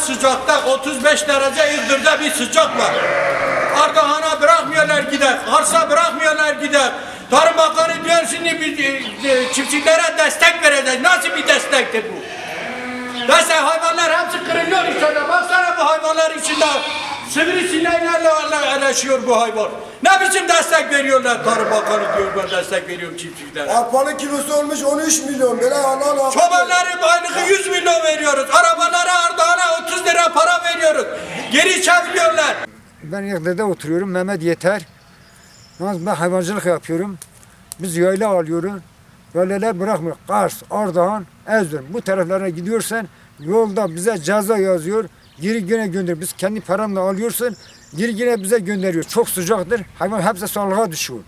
sıcakta 35 derece İzmir'de bir sıcak var. Ardahan'a bırakmıyorlar gider. Arsa bırakmıyorlar gider. Tarım Bakanı diyor şimdi biz e, e, çiftçilere destek verecek. Nasıl bir destektir bu? Destek hayvanlar hepsi kırılıyor içeride. Baksana bu hayvanlar içinde. Sivrisineğlerle eleşiyor bu hayvan. Ne biçim destek veriyorlar Tarım Bakanı diyor ben destek veriyorum çiftçilere. Arpanın kilosu olmuş 13 milyon. Böyle yalan haber. Çobanların aylığı 100 milyon veriyoruz. Arabalara Ardahan'a 30 lira para veriyoruz. Geri çeviriyorlar. Ben Yıldır'da oturuyorum. Mehmet Yeter. Yalnız ben hayvancılık yapıyorum. Biz yayla alıyoruz. Yaylalar bırakmıyor. Kars, Ardahan, Erzurum. Bu taraflara gidiyorsan yolda bize ceza yazıyor. Geri yine gönder. Biz kendi paramla alıyorsun. Geri yine bize gönderiyor. Çok sıcaktır. Hayvan hepsi sağlığa düşüyor.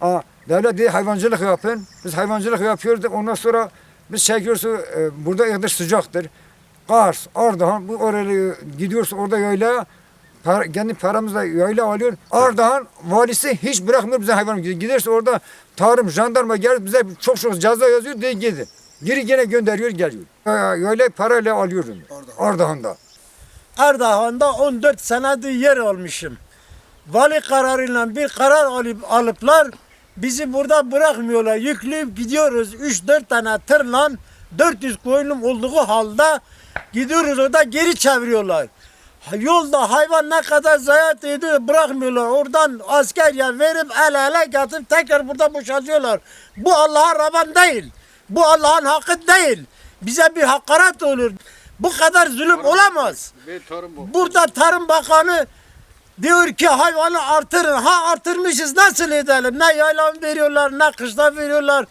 Aa, devlet diye hayvancılık yapın. Biz hayvancılık yapıyoruz. Ondan sonra biz çekiyoruz. e, burada Iğdır sıcaktır. Kars, Ardahan bu oraya gidiyorsun orada yayla para, kendi paramızla yayla alıyor. Ardahan valisi hiç bırakmıyor bize hayvan. Giderse orada tarım, jandarma gelip bize çok çok ceza yazıyor diye gidin. Geri gene gönderiyor geliyor. Ee, Yayla parayla alıyorum. Ardahan'da. Ardahan'da 14 senedir yer almışım. Vali kararıyla bir karar alıp alıplar bizi burada bırakmıyorlar. Yükleyip gidiyoruz 3-4 tane tırla 400 koyunum olduğu halde gidiyoruz orada geri çeviriyorlar. Yolda hayvan ne kadar zayiat ediyor bırakmıyorlar. Oradan askerye verip el ele getirip tekrar burada boşaltıyorlar. Bu Allah'a ravan değil. Bu Allah'ın hakkı değil. Bize bir hakaret olur. Bu kadar zulüm olamaz. Burada Tarım Bakanı diyor ki hayvanı artırın. Ha artırmışız nasıl edelim? Ne yaylan veriyorlar ne kışla veriyorlar.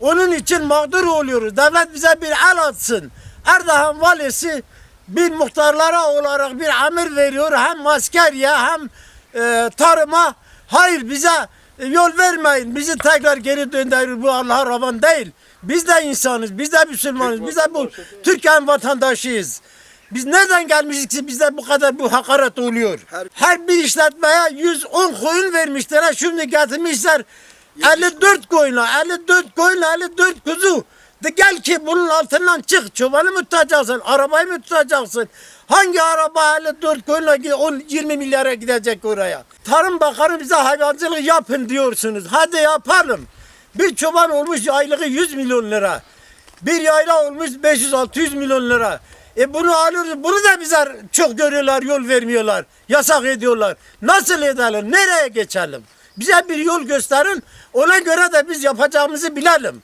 Onun için mağdur oluyoruz. Devlet bize bir el atsın. Erdoğan valisi bir muhtarlara olarak bir emir veriyor. Hem askeriye hem e, tarıma. Hayır bize yol vermeyin. Bizi tekrar geri döndürür. Bu Allah'a ravan değil. Biz de insanız. Biz de Müslümanız. Biz de bu Türkiye'nin vatandaşıyız. Biz nereden gelmişiz ki bize bu kadar bu hakaret oluyor? Her, bir işletmeye 110 koyun vermişler. Şimdi getirmişler 54 koyuna, 54 koyuna, 54 kuzu. De gel ki bunun altından çık. Çobanı mı tutacaksın? Arabayı mı tutacaksın? Hangi araba 54 koyunla gi- 10 20 milyara gidecek oraya? Tarım Bakanı bize hayvancılık yapın diyorsunuz. Hadi yapalım. Bir çoban olmuş aylığı 100 milyon lira. Bir yayla olmuş 500-600 milyon lira. E bunu alıyoruz. Bunu da bize çok görüyorlar, yol vermiyorlar. Yasak ediyorlar. Nasıl edelim? Nereye geçelim? Bize bir yol gösterin. Ona göre de biz yapacağımızı bilelim.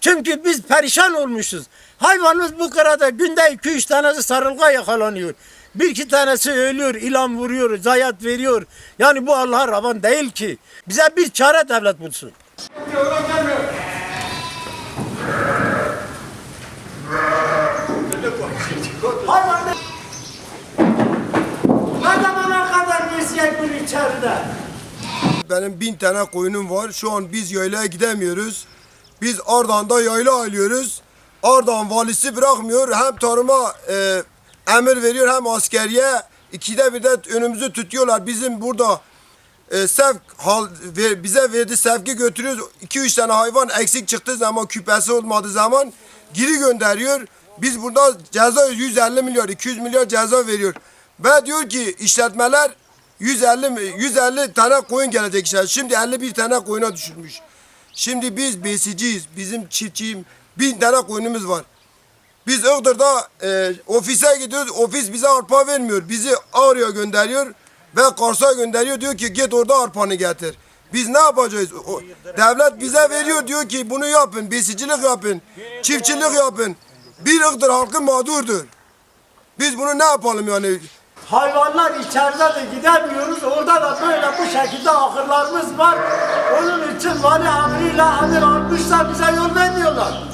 Çünkü biz perişan olmuşuz. Hayvanımız bu kadar günde 2-3 tanesi sarılga yakalanıyor. Bir iki tanesi ölüyor, ilan vuruyor, zayiat veriyor. Yani bu Allah'a ravan değil ki. Bize bir çare devlet bulsun. Hayvanlar ne zamana kadar gezecek bunu içeride? Benim bin tane koyunum var. Şu an biz yaylaya gidemiyoruz. Biz Ardahan'da yayla alıyoruz. Ardahan valisi bırakmıyor. Hem tarıma e, emir veriyor hem askeriye. İkide bir de önümüzü tutuyorlar. Bizim burada e, sevk hal, ver- bize verdi sevki götürüyoruz. 2-3 tane hayvan eksik çıktığı zaman küpesi olmadığı zaman geri gönderiyor. Biz burada ceza 150 milyar 200 milyar ceza veriyor. Ve diyor ki işletmeler 150 mi- 150 tane koyun gelecek işte. Şimdi 51 tane koyuna düşürmüş. Şimdi biz besiciyiz. Bizim çiftçiyim. Bin tane koyunumuz var. Biz Iğdır'da e, ofise gidiyoruz. Ofis bize arpa vermiyor. Bizi Ağrı'ya gönderiyor ve Kars'a gönderiyor. Diyor ki git orada arpanı getir. Biz ne yapacağız? O, devlet bize veriyor diyor ki bunu yapın. Besicilik yapın. Çiftçilik yapın. Bir Iğdır halkı mağdurdur. Biz bunu ne yapalım yani? Hayvanlar içeride de gidemiyoruz. Orada da böyle bu şekilde ahırlarımız var. Onun için vali amriyle amir almışlar bize yol vermiyorlar.